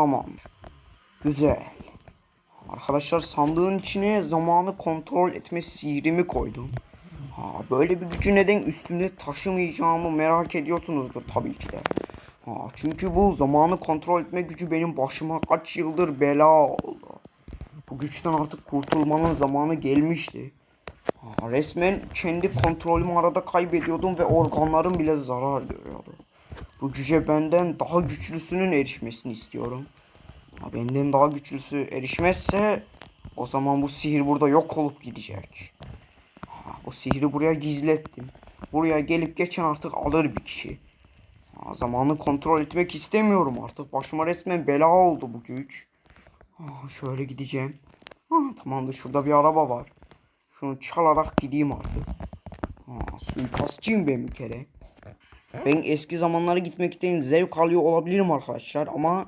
Tamam. Güzel. Arkadaşlar sandığın içine zamanı kontrol etme sihrimi koydum. Ha, böyle bir gücü neden üstümde taşımayacağımı merak ediyorsunuzdur tabii ki de. Ha, çünkü bu zamanı kontrol etme gücü benim başıma kaç yıldır bela oldu. Bu güçten artık kurtulmanın zamanı gelmişti. Ha, resmen kendi kontrolümü arada kaybediyordum ve organlarım bile zarar görüyordu. Bu güce benden daha güçlüsünün erişmesini istiyorum. Ha, benden daha güçlüsü erişmezse o zaman bu sihir burada yok olup gidecek. Ha, bu sihri buraya gizlettim. Buraya gelip geçen artık alır bir kişi. Ha, zamanı kontrol etmek istemiyorum artık. Başıma resmen bela oldu bu güç. Şöyle gideceğim. Ha, tamamdır şurada bir araba var. Şunu çalarak gideyim artık. Ha, suikastçıyım ben bir kere. Ben eski zamanlara gitmekten zevk alıyor olabilirim arkadaşlar ama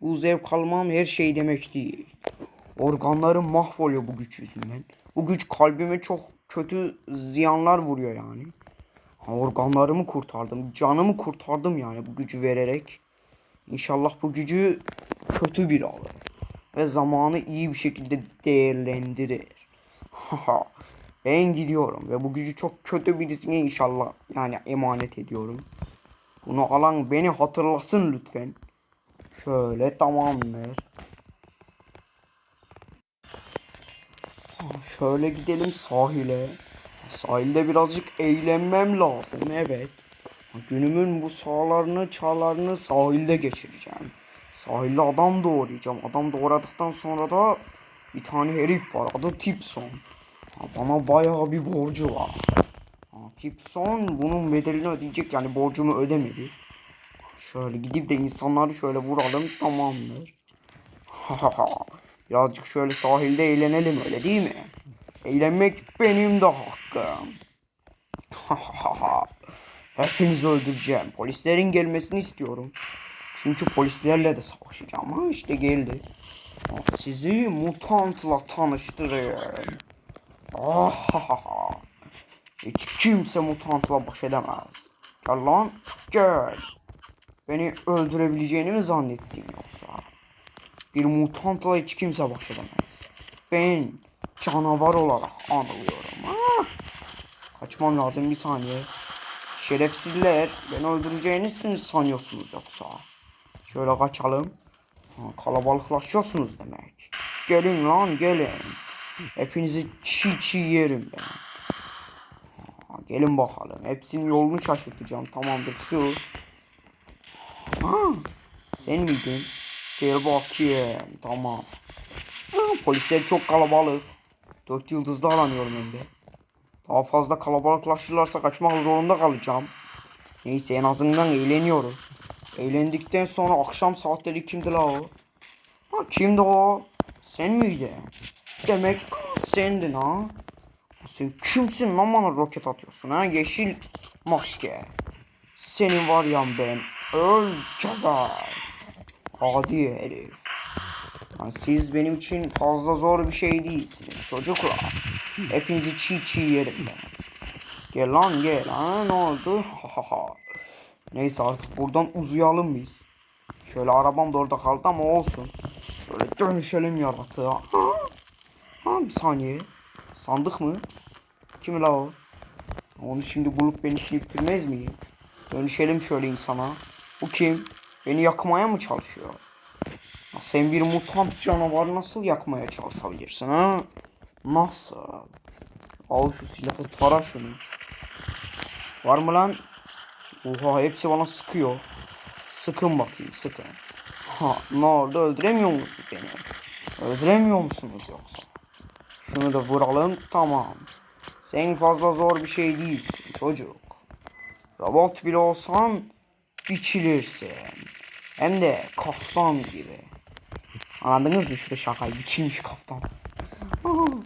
bu zevk almam her şey demek değil. Organlarım mahvoluyor bu güç yüzünden. Bu güç kalbime çok kötü ziyanlar vuruyor yani. Organlarımı kurtardım, canımı kurtardım yani bu gücü vererek. İnşallah bu gücü kötü bir alır ve zamanı iyi bir şekilde değerlendirir. Ben gidiyorum ve bu gücü çok kötü birisine inşallah yani emanet ediyorum. Bunu alan beni hatırlasın lütfen. Şöyle tamamdır. Şöyle gidelim sahile. Sahilde birazcık eğlenmem lazım evet. Günümün bu sahalarını çağlarını sahilde geçireceğim. Sahilde adam doğrayacağım. Adam doğradıktan sonra da bir tane herif var. Adı Tipson. Bana bayağı bir borcu var. Tipson bunun bedelini ödeyecek yani borcumu ödemedi. Şöyle gidip de insanları şöyle vuralım tamamdır. Birazcık şöyle sahilde eğlenelim öyle değil mi? Eğlenmek benim de hakkım. Hepinizi öldüreceğim. Polislerin gelmesini istiyorum. Çünkü polislerle de savaşacağım. Ha işte geldi. Sizi mutantla tanıştırayım. Ah, Hiç kimse mutantla baş edemez. Gel lan gel. Beni öldürebileceğini mi zannettin yoksa? Bir mutantla hiç kimse baş edemez. Ben canavar olarak anılıyorum. Ah! Kaçmam lazım bir saniye. Şerefsizler beni öldüreceğiniz sanıyorsunuz yoksa? Şöyle kaçalım. Ha, kalabalıklaşıyorsunuz demek. Gelin lan gelin. Hepinizi çiğ çiğ yerim ben. Ha, gelin bakalım. Hepsinin yolunu şaşırtacağım. Tamamdır şu. Ha, sen miydin? Gel bakayım. Tamam. Ha, polisler çok kalabalık. Dört yıldızda aranıyorum hem de. Daha fazla kalabalıklaşırlarsa kaçmak zorunda kalacağım. Neyse en azından eğleniyoruz. Eğlendikten sonra akşam saatleri kimdi la o? Ha kimdi o? Sen miydin? Demek sendin ha? Sen kimsin lan bana roket atıyorsun ha? Yeşil maske. Senin var ya ben. Öl geber. Adi herif. Lan siz benim için fazla zor bir şey değilsiniz çocuklar. Hepinizi çiğ çiğ yerim ben. Gel lan gel ha ne oldu? Ha ha ha. Neyse artık buradan uzayalım biz. Şöyle arabam da orada kaldı ama olsun. Böyle dönüşelim yaratığa. Ha bir saniye. Sandık mı? Kim la o? Onu şimdi bulup beni işini bitirmez miyim? Dönüşelim şöyle insana. Bu kim? Beni yakmaya mı çalışıyor? Ya sen bir mutant canavar nasıl yakmaya çalışabilirsin ha? Nasıl? Al şu silahı tara şunu. Var mı lan? Oha hepsi bana sıkıyor. Sıkın bakayım sıkın. Ha ne oldu öldüremiyor musunuz beni? Öldüremiyor musunuz yoksa? Şunu da vuralım tamam. Sen fazla zor bir şey değilsin çocuk. Robot bile olsan biçilirsin. Hem de kaftan gibi. Anladınız mı şurada şakayı? Biçilmiş kaftan.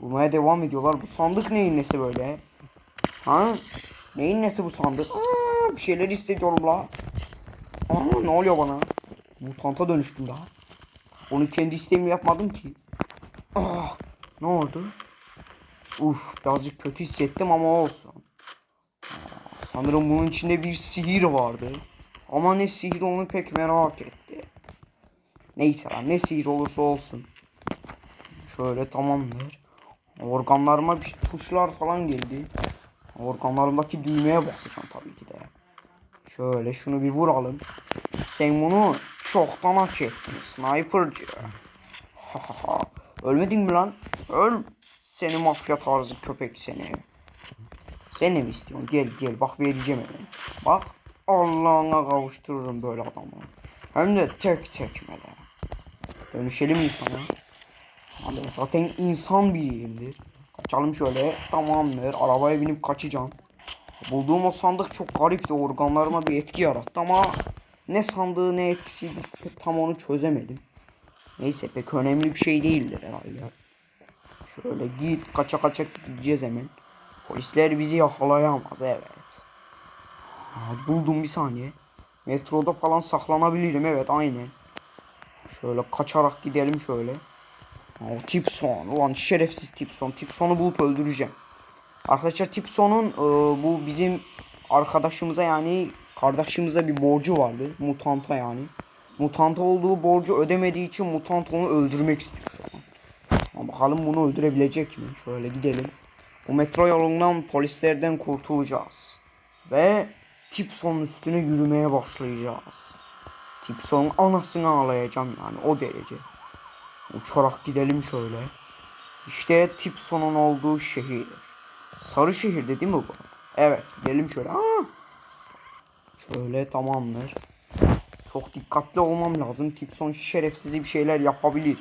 Bulmaya devam ediyorlar. Bu sandık neyin nesi böyle? Ha? Neyin nesi bu sandık? Aa, bir şeyler hissediyorum la. Aa, ne oluyor bana? Mutanta dönüştüm daha. Onu kendi isteğimle yapmadım ki. Ah, ne oldu? Uf, birazcık kötü hissettim ama olsun. Sanırım bunun içinde bir sihir vardı. Ama ne sihir onu pek merak etti. Neyse lan ne sihir olursa olsun. Şöyle tamamdır. Organlarıma bir tuşlar falan geldi. Organlarımdaki düğmeye basacağım tabii ki de. Şöyle şunu bir vuralım. Sen bunu çoktan hak ettin sniperci. Ha. Ölmedin mi lan? Öl. Seni mafya tarzı köpek seni. Sen ne mi istiyorsun? Gel gel bak vereceğim hemen. Bak Allah'ına kavuştururum böyle adamı. Hem de tek tekmede. Dönüşelim insana. Abi zaten insan biriyimdir. Kaçalım şöyle. Tamamdır. Arabaya binip kaçacağım. Bulduğum o sandık çok garipti. Organlarıma bir etki yarattı ama ne sandığı ne etkisiydi tam onu çözemedim. Neyse pek önemli bir şey değildir herhalde. Şöyle git kaça kaça gideceğiz hemen. Polisler bizi yakalayamaz evet. Ha, buldum bir saniye. Metroda falan saklanabilirim evet aynen. Şöyle kaçarak gidelim şöyle. O Tipson. Ulan şerefsiz Tipson. Tipson'u bulup öldüreceğim. Arkadaşlar Tipson'un e, bu bizim arkadaşımıza yani kardeşimize bir borcu vardı. Mutanta yani. Mutanta olduğu borcu ödemediği için mutant onu öldürmek istiyor şu an. Ama bakalım bunu öldürebilecek mi? Şöyle gidelim. Bu metro yolundan polislerden kurtulacağız. Ve Tipson'un üstüne yürümeye başlayacağız. Tipson'un anasını ağlayacağım yani o derece. Uçarak gidelim şöyle. İşte Tipson'un olduğu şehir. Sarı şehirde değil mi bu? Evet gidelim şöyle. Aa! Şöyle tamamdır. Çok dikkatli olmam lazım. Tipson şerefsiz bir şeyler yapabilir.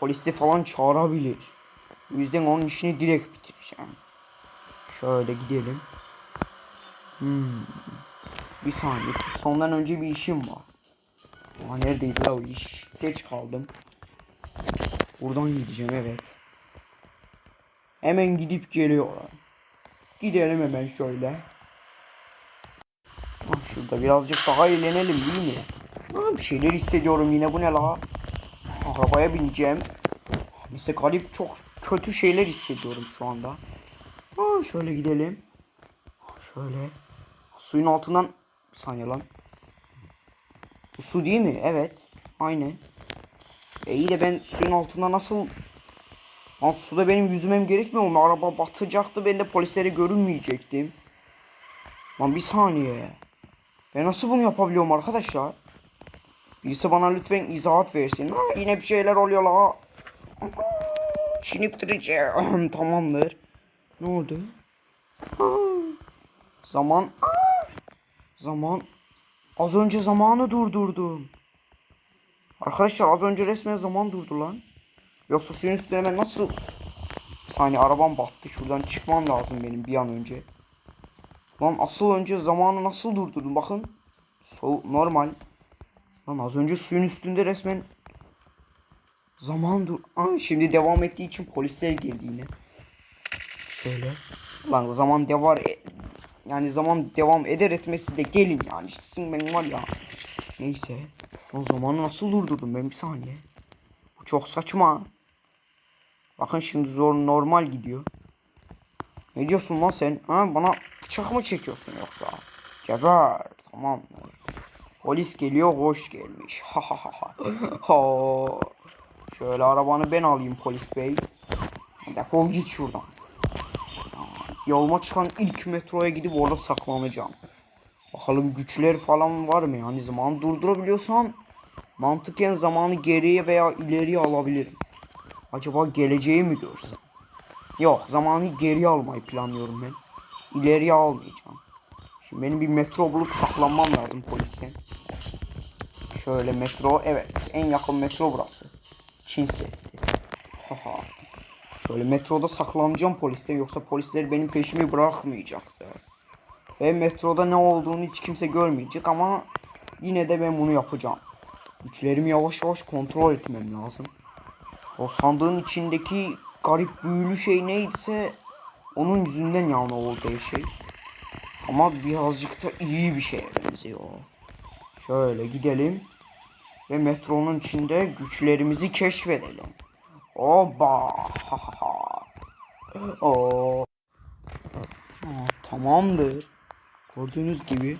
Polisi falan çağırabilir. O yüzden onun işini direkt bitireceğim. Şöyle gidelim. Hmm. Bir saniye. Tipson'dan önce bir işim var. Aa, neredeydi la o iş? Geç kaldım. Buradan gideceğim evet. Hemen gidip geliyorlar. Gidelim hemen şöyle. Ah, şurada birazcık daha eğlenelim değil mi? Bir şeyler hissediyorum yine bu ne la? Arabaya bineceğim. Mesela garip çok kötü şeyler hissediyorum şu anda. Ah, şöyle gidelim. Şöyle. Suyun altından bir saniye lan. Bu su değil mi? Evet. Aynen. E iyi de ben suyun altında nasıl... Lan suda benim yüzmem gerekmiyor mu? Araba batacaktı ben de polislere görünmeyecektim. Lan bir saniye. Ben nasıl bunu yapabiliyorum arkadaşlar? Birisi bana lütfen izahat versin. Ha, yine bir şeyler oluyor la. Çinip duracağım. Tamamdır. Ne oldu? Zaman. Zaman. Az önce zamanı durdurdum. Arkadaşlar az önce resmen zaman durdu lan. Yoksa suyun üstüne hemen nasıl... Saniye arabam battı. Şuradan çıkmam lazım benim bir an önce. Lan asıl önce zamanı nasıl durdurdum bakın. So normal. Lan az önce suyun üstünde resmen zaman dur. Aa, şimdi devam ettiği için polisler geldi yine. Şöyle. Lan zaman devam e yani zaman devam eder etmez siz de gelin yani. İşte benim var ya. Neyse. O zamanı nasıl durdurdum ben bir saniye. Bu çok saçma. Bakın şimdi zor normal gidiyor. Ne diyorsun lan sen? Ha bana bıçak mı çekiyorsun yoksa? Geber. Tamam. Polis geliyor hoş gelmiş. Ha ha ha ha. Şöyle arabanı ben alayım polis bey. Defol git şuradan. Yoluma çıkan ilk metroya gidip orada saklanacağım. Bakalım güçler falan var mı? Yani zaman durdurabiliyorsam mantıken zamanı geriye veya ileriye alabilirim. Acaba geleceği mi görsem? Yok zamanı geriye almayı planlıyorum ben. İleriye almayacağım. Şimdi benim bir metro bulup saklanmam lazım polisten. Şöyle metro evet en yakın metro burası. Çin Seddi. Haha. Şöyle metroda saklanacağım polisten yoksa polisler benim peşimi bırakmayacaktır. Ve metroda ne olduğunu hiç kimse görmeyecek ama yine de ben bunu yapacağım. Güçlerimi yavaş yavaş kontrol etmem lazım. O sandığın içindeki garip büyülü şey neyse onun yüzünden yani oldu şey. Ama birazcık da iyi bir şeye benziyor. Şöyle gidelim. Ve metronun içinde güçlerimizi keşfedelim. Oba! Oo. Aa, tamamdır. Gördüğünüz gibi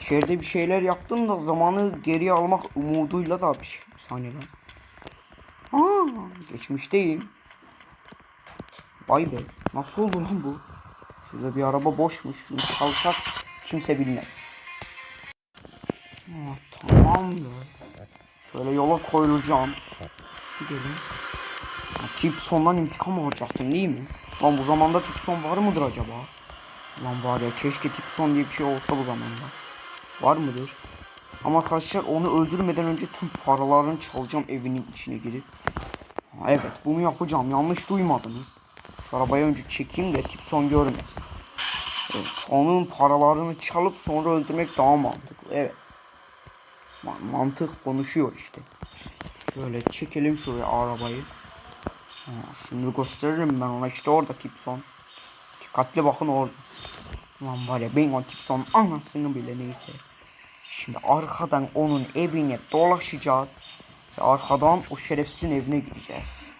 İçeride bir şeyler yaptım da zamanı geriye almak umuduyla da bir şey. Bir saniye lan. Aa, geçmişteyim. Vay be. Nasıl oldu lan bu? Şurada bir araba boşmuş. Şunu çalsak kimse bilmez. Aa, tamamdır. Şöyle yola koyulacağım. Gidelim. Ya, Tipson'dan intikam alacaktım değil mi? Lan bu zamanda Tipson var mıdır acaba? Lan var ya keşke Tipson diye bir şey olsa bu zamanda. Var mıdır? Ama arkadaşlar onu öldürmeden önce tüm paralarını çalacağım evinin içine girip. Ha, Evet bunu yapacağım yanlış duymadınız. Şu arabayı önce çekeyim de Tipson görmesin. Evet, onun paralarını çalıp sonra öldürmek daha mantıklı. Evet. Ma- mantık konuşuyor işte. Şöyle çekelim şuraya arabayı. Şimdi gösteririm ben ona işte orada Tipson. Dikkatli bakın orada. Lan var ya ben o Tipson anasını bile neyse. Şimdi arkadan onun evine dolaşacağız. Ve arkadan o şerefsizin evine gideceğiz.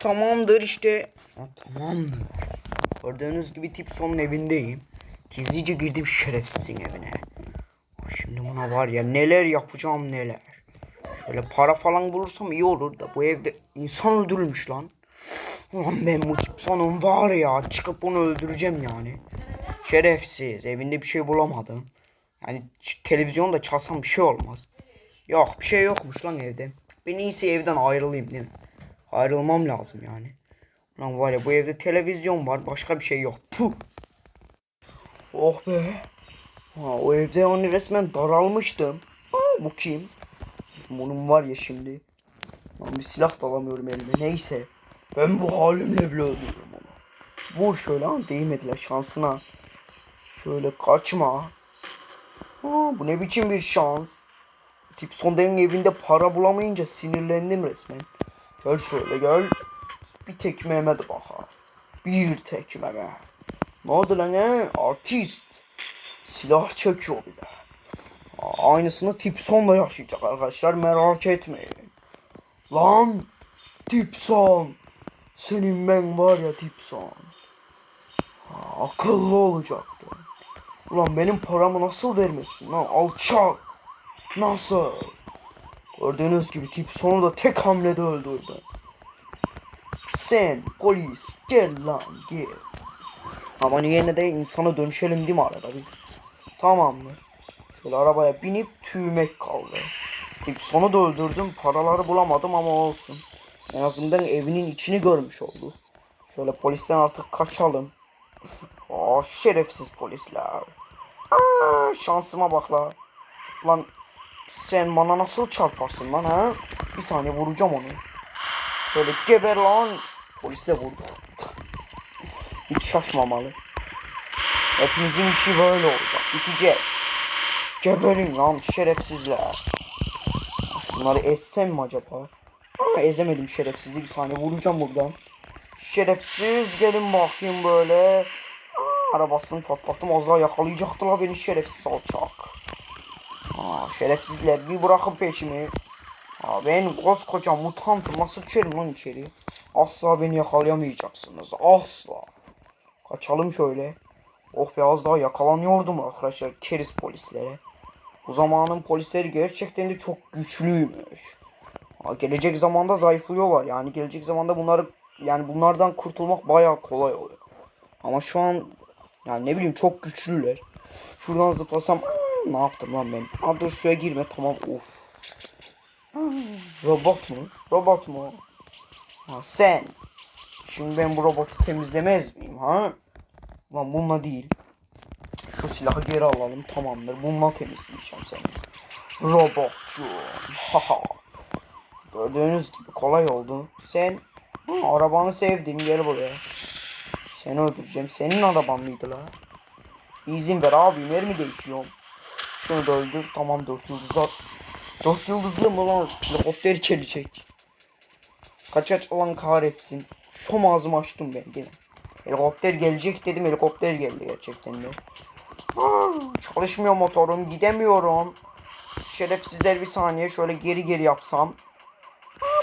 Tamamdır işte. Ha, tamamdır. Gördüğünüz gibi Tipson'un evindeyim. Gizlice girdim şerefsizin evine. Şimdi buna var ya neler yapacağım neler. Şöyle para falan bulursam iyi olur da bu evde insan öldürülmüş lan. Ulan ben bu Tipson'un var ya çıkıp onu öldüreceğim yani. Şerefsiz evinde bir şey bulamadım. Yani televizyonda çalsam bir şey olmaz. Yok bir şey yokmuş lan evde. Ben iyisi evden ayrılayım değil mi? Ayrılmam lazım yani. Lan var ya bu evde televizyon var başka bir şey yok. Puh. Oh be. Ha, o evde hani resmen daralmıştım. Aa, bu kim? Bunun var ya şimdi. Lan bir silah da alamıyorum elime. Neyse. Ben bu halimle bile öldürürüm onu. Vur şöyle ha değmediler şansına. Şöyle kaçma. Aa, bu ne biçim bir şans. Tip Sonda'nın evinde para bulamayınca sinirlendim resmen. Gel şöyle gel. Bir tekmeme de baka. Bir tekmeme. Ne oldu lan he? Artist. Silah çekiyor bir de. Aynısını Tipson da yaşayacak arkadaşlar merak etmeyin. Lan Tipson. Senin ben var ya Tipson. Ha, akıllı olacaktın. Ulan benim paramı nasıl vermesin lan alçak. Nasıl? Gördüğünüz gibi Tipson'u da tek hamlede öldürdü. Sen polis gel lan gel. Ama yine de insana dönüşelim değil mi arada bir? Tamam mı? Şöyle arabaya binip tüymek kaldı. Tipson'u da öldürdüm. Paraları bulamadım ama olsun. En azından evinin içini görmüş olduk. Şöyle polisten artık kaçalım. Aa şerefsiz polisler. Aa, şansıma bak la. Lan sen bana nasıl çarparsın lan ha? Bir saniye vuracağım onu. Şöyle geber lan. Polis de vurdu. Hiç şaşmamalı. Hepinizin işi böyle olacak. Bitecek. Geberin lan şerefsizler. Bunları essem mi acaba? Aa, ezemedim şerefsizi. Bir saniye vuracağım buradan. Şerefsiz gelin bakayım böyle. Arabasını patlattım. Az daha yakalayacaktılar beni şerefsiz alçak. Aa, şerefsizler bir bırakın peşimi. Aa, ben koskoca mutantım. Nasıl düşerim lan içeri? Asla beni yakalayamayacaksınız. Asla. Kaçalım şöyle. Oh be az daha yakalanıyordum arkadaşlar keriz polislere. Bu zamanın polisleri gerçekten de çok güçlüymüş. Ha, gelecek zamanda zayıflıyorlar yani gelecek zamanda bunları yani bunlardan kurtulmak bayağı kolay oluyor. Ama şu an yani ne bileyim çok güçlüler. Şuradan zıplasam aa, ne yaptım lan ben? Ha dur suya girme tamam of. Robot mu? Robot mu? Ha sen. Şimdi ben bu robotu temizlemez miyim ha? Lan bununla değil. Şu silahı geri alalım tamamdır. Bununla temizleyeceğim seni. Robotçu. Haha. Gördüğünüz gibi kolay oldu. Sen Hı, arabanı sevdim gel buraya. Seni öldüreceğim. Senin araban mıydı la? İzin ver abi mermi değişiyorum. Şunu da öldür. Tamam dört yıldızlar. Dört yıldızlı mı lan? Helikopteri çelecek. Kaç aç olan kahretsin. Şu ağzımı açtım ben değil mi? Helikopter gelecek dedim helikopter geldi gerçekten de. Çalışmıyor motorum gidemiyorum. Şerefsizler bir saniye şöyle geri geri yapsam.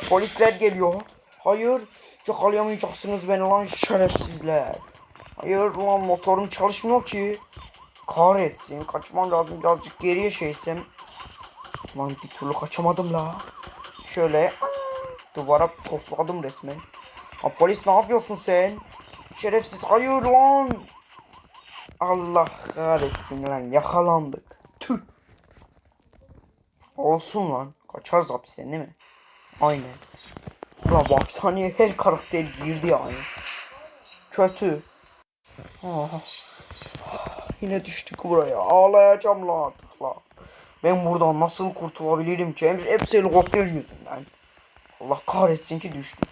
Polisler geliyor. Hayır yakalayamayacaksınız beni lan şerefsizler. Hayır lan motorum çalışmıyor ki. Kahretsin kaçmam lazım birazcık geriye şeysem. Lan bir türlü kaçamadım la. Şöyle duvara tosladım resmen. Ha polis ne yapıyorsun sen? Şerefsiz hayır lan. Allah kahretsin lan yakalandık. Tüh. Olsun lan. Kaçarız hapisten değil mi? Aynen. Ulan hapishaneye her karakter girdi yani. Kötü. Ah. Yine düştük buraya. Ağlayacağım la artık. Ben buradan nasıl kurtulabilirim ki? Hem hepsi helikopter yüzünden. Allah kahretsin ki düştük.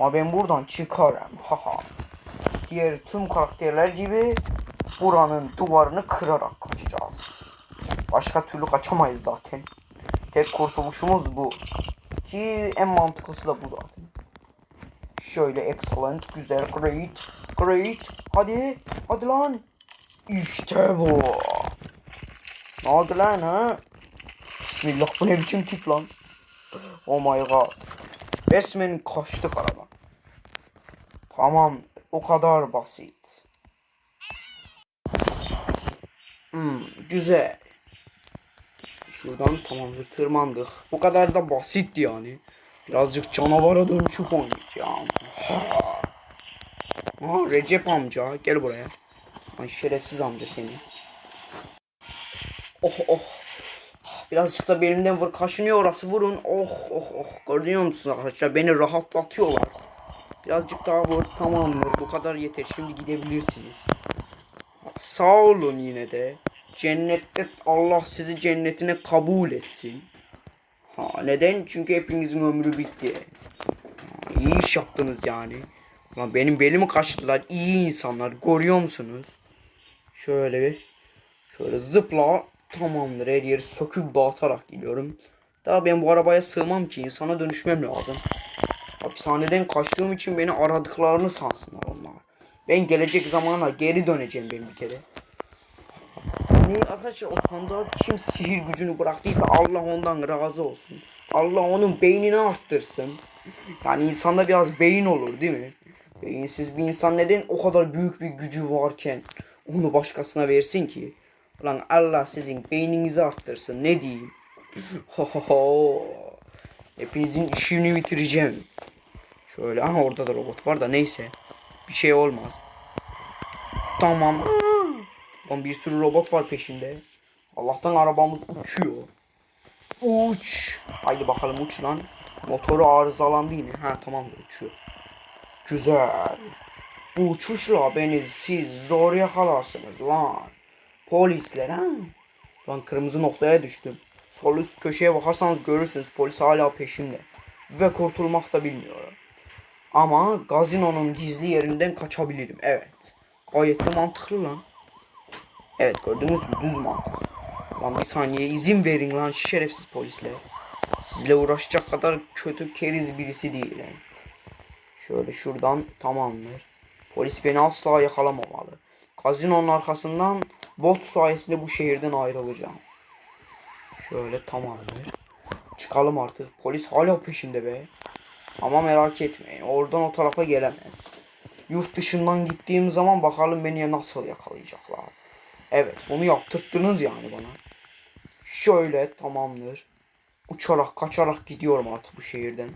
Ama ben buradan çıkarım. Haha. Diğer tüm karakterler gibi buranın duvarını kırarak kaçacağız. Başka türlü kaçamayız zaten. Tek kurtuluşumuz bu. Ki en mantıklısı da bu zaten. Şöyle excellent, güzel, great, great. Hadi, hadi lan. İşte bu. Ne oldu lan ha? Bismillah bu ne biçim tip lan? Oh my god. Resmen kaçtık aradan. Tamam o kadar basit. Hmm, güzel. Şuradan tamamdır tırmandık. Bu kadar da basitti yani. Birazcık canavara dönüşüp oynayacağım. Ha. Aa, Recep amca gel buraya. Ay şerefsiz amca seni. Oh oh. Birazcık da belimden vur kaşınıyor orası vurun. Oh oh oh. Görüyor musunuz arkadaşlar beni rahatlatıyorlar. Birazcık daha vur tamamdır. Bu kadar yeter. Şimdi gidebilirsiniz. Sağ olun yine de. Cennette Allah sizi cennetine kabul etsin. Ha neden? Çünkü hepinizin ömrü bitti. Ha, iyi iş yaptınız yani. Ama benim belimi kaçtılar. İyi insanlar. Görüyor musunuz? Şöyle bir. Şöyle zıpla. Tamamdır. Her yeri söküp dağıtarak gidiyorum. Daha ben bu arabaya sığmam ki. insana dönüşmem lazım. Hapishaneden kaçtığım için beni aradıklarını sansınlar onlar. Ben gelecek zamana geri döneceğim ben bir kere. Yani arkadaşlar o sandığa kim sihir gücünü bıraktıysa Allah ondan razı olsun. Allah onun beynini arttırsın. Yani insanda biraz beyin olur değil mi? Beyinsiz bir insan neden o kadar büyük bir gücü varken onu başkasına versin ki? Ulan Allah sizin beyninizi arttırsın ne diyeyim? Ho. Hepinizin işini bitireceğim. Şöyle aha orada da robot var da neyse. Bir şey olmaz. Tamam. Lan bir sürü robot var peşinde. Allah'tan arabamız uçuyor. Uç. Haydi bakalım uç lan. Motoru arızalandı yine. Ha tamam uçuyor. Güzel. Bu uçuşla beni siz zor yakalarsınız lan. Polisler ha. Lan kırmızı noktaya düştüm. Sol üst köşeye bakarsanız görürsünüz polis hala peşimde. Ve kurtulmak da bilmiyorum. Ama gazinonun gizli yerinden kaçabilirim. Evet. Gayet de mantıklı lan. Evet gördünüz mü düz mantık. Lan bir saniye izin verin lan şerefsiz polisler. Sizle uğraşacak kadar kötü keriz birisi değilim. Şöyle şuradan tamamdır. Polis beni asla yakalamamalı. Gazinonun arkasından bot sayesinde bu şehirden ayrılacağım. Şöyle tamamdır. Çıkalım artık. Polis hala peşimde be. Ama merak etmeyin. Oradan o tarafa gelemez. Yurt dışından gittiğim zaman bakalım beni nasıl yakalayacaklar. Evet onu yaptırttınız yani bana. Şöyle tamamdır. Uçarak kaçarak gidiyorum artık bu şehirden.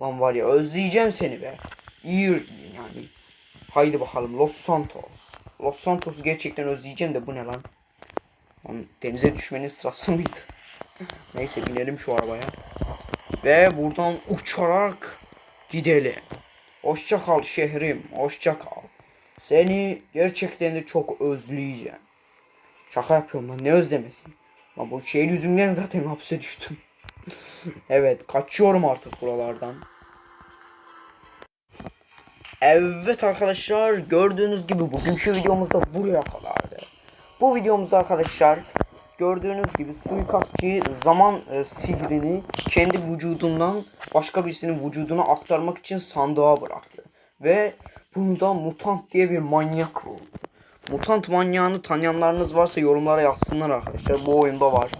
Lan var ya özleyeceğim seni be. İyi yani. Haydi bakalım Los Santos. Los Santos'u gerçekten özleyeceğim de bu ne lan? Lan denize düşmenin sırası mıydı? Neyse binelim şu arabaya. Ve buradan uçarak gidelim. Hoşça kal şehrim. Hoşça kal. Seni gerçekten de çok özleyeceğim. Şaka yapıyorum lan ne özlemesi. Lan bu şehir yüzünden zaten hapse düştüm. evet kaçıyorum artık buralardan. Evet arkadaşlar gördüğünüz gibi bugünkü videomuz da buraya kadardı. Bu videomuzda arkadaşlar gördüğünüz gibi suikastçı zaman e, sihrini kendi vücudundan başka birisinin vücuduna aktarmak için sandığa bıraktı. Ve bunu da mutant diye bir manyak buldu. Mutant manyağını tanıyanlarınız varsa yorumlara yazsınlar arkadaşlar. Bu oyunda var.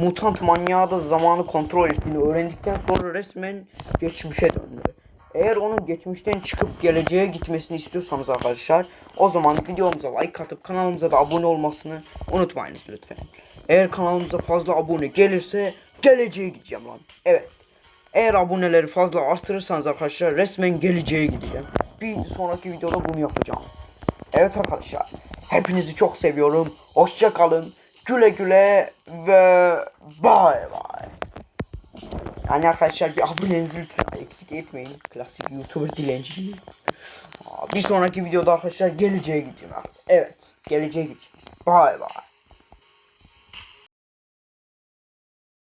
Mutant manyağı da zamanı kontrol ettiğini öğrendikten sonra resmen geçmişe döndü. Eğer onun geçmişten çıkıp geleceğe gitmesini istiyorsanız arkadaşlar o zaman videomuza like atıp kanalımıza da abone olmasını unutmayınız lütfen. Eğer kanalımıza fazla abone gelirse geleceğe gideceğim lan. Evet. Eğer aboneleri fazla artırırsanız arkadaşlar resmen geleceğe gideceğim. Bir sonraki videoda bunu yapacağım. Evet arkadaşlar. Hepinizi çok seviyorum. Hoşça kalın. Güle güle ve bay bay. Yani arkadaşlar bir abonenizi lütfen eksik etmeyin. Klasik YouTuber dilenciliği. Aa, Bir sonraki videoda arkadaşlar geleceğe gideceğim. Evet geleceğe gideceğim. Bay bay.